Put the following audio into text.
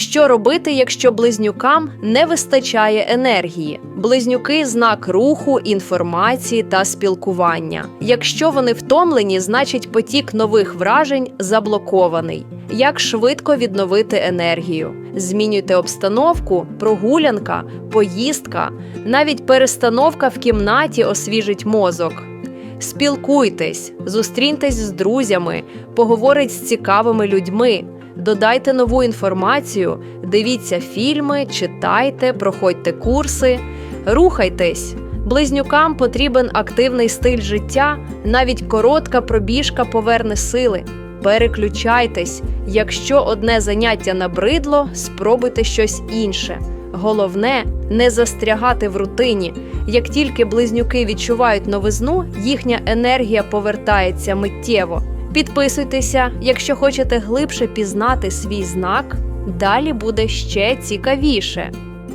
Що робити, якщо близнюкам не вистачає енергії? Близнюки знак руху, інформації та спілкування. Якщо вони втомлені, значить потік нових вражень заблокований. Як швидко відновити енергію? Змінюйте обстановку, прогулянка, поїздка, навіть перестановка в кімнаті освіжить мозок. Спілкуйтесь, зустріньтесь з друзями, поговоріть з цікавими людьми, додайте нову інформацію, дивіться фільми, читайте, проходьте курси, рухайтесь. Близнюкам потрібен активний стиль життя, навіть коротка пробіжка поверне сили. Переключайтесь. Якщо одне заняття набридло, спробуйте щось інше. Головне не застрягати в рутині. Як тільки близнюки відчувають новизну, їхня енергія повертається миттєво. Підписуйтеся, якщо хочете глибше пізнати свій знак. Далі буде ще цікавіше.